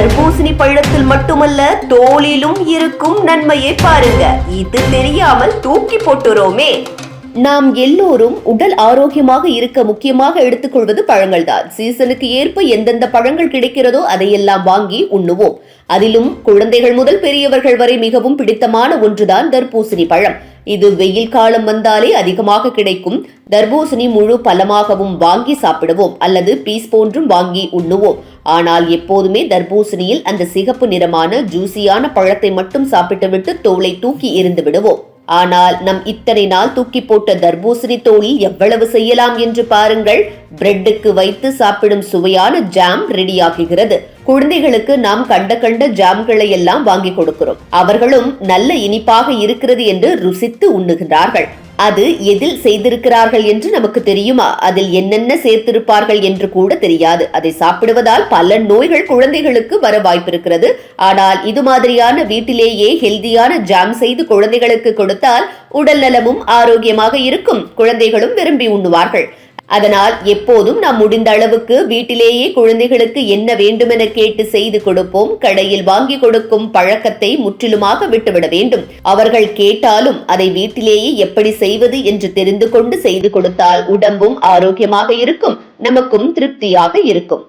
தர்பூசணி பழத்தில் மட்டுமல்ல தோலிலும் இருக்கும் நன்மையை பாருங்க. இது தெரியாமல் தூக்கி போட்டுறோமே. நாம் எல்லோரும் உடல் ஆரோக்கியமாக இருக்க முக்கியமாக எடுத்துக்கொள்வது பழங்கள் தான் சீசனுக்கு ஏற்ப எந்தெந்த பழங்கள் கிடைக்கிறதோ அதையெல்லாம் வாங்கி உண்ணுவோம். அதிலும் குழந்தைகள் முதல் பெரியவர்கள் வரை மிகவும் பிடித்தமான ஒன்றுதான் தர்பூசணி பழம். இது வெயில் காலம் வந்தாலே அதிகமாக கிடைக்கும். தர்பூசணி முழு பழமாகவும் வாங்கி சாப்பிடுவோம். அல்லது பீஸ் போன்றும் வாங்கி உண்ணுவோம். ஆனால் எப்போதுமே தர்பூசணியில் அந்த சிகப்பு நிறமான ஜூசியான பழத்தை மட்டும் சாப்பிட்டுவிட்டு தோலை தூக்கி இருந்து விடுவோம். ஆனால் நம் இத்தனை நாள் தூக்கி போட்ட தர்பூசணி தோலில் எவ்வளவு செய்யலாம் என்று பாருங்கள். பிரெட்டுக்கு வைத்து சாப்பிடும் சுவையான ஜாம் ரெடியாகுகிறது. குழந்தைகளுக்கு நாம் கண்ட கண்ட ஜாம்களை எல்லாம் வாங்கி கொடுக்கிறோம். அவர்களும் நல்ல இனிப்பாக இருக்கிறது என்று ருசித்து உண்ணுகிறார்கள் அது எதில் செய்திருக்கிறார்கள் என்று நமக்கு தெரியுமா? அதில் என்னென்ன சேர்த்திருப்பார்கள் என்று கூட தெரியாது. அதை சாப்பிடுவதால் பல நோய்கள் குழந்தைகளுக்கு வர வாய்ப்பிருக்கிறது. ஆனால் இது மாதிரியான வீட்டிலேயே ஹெல்தியான ஜாம் செய்து குழந்தைகளுக்கு கொடுத்தால் உடல் நலமும் ஆரோக்கியமாக இருக்கும். குழந்தைகளும் விரும்பி உண்ணுவார்கள். அதனால் எப்போதும் நாம் முடிந்த அளவுக்கு வீட்டிலேயே குழந்தைகளுக்கு என்ன வேண்டுமென கேட்டு செய்து கொடுப்போம் கடையில் வாங்கி கொடுக்கும் பழக்கத்தை முற்றிலுமாக விட்டுவிட வேண்டும். அவர்கள் கேட்டாலும் அதை வீட்டிலேயே எப்படி செய்வது என்று தெரிந்து கொண்டு செய்து கொடுத்தால் உடம்பும் ஆரோக்கியமாக இருக்கும் நமக்கும் திருப்தியாக இருக்கும்.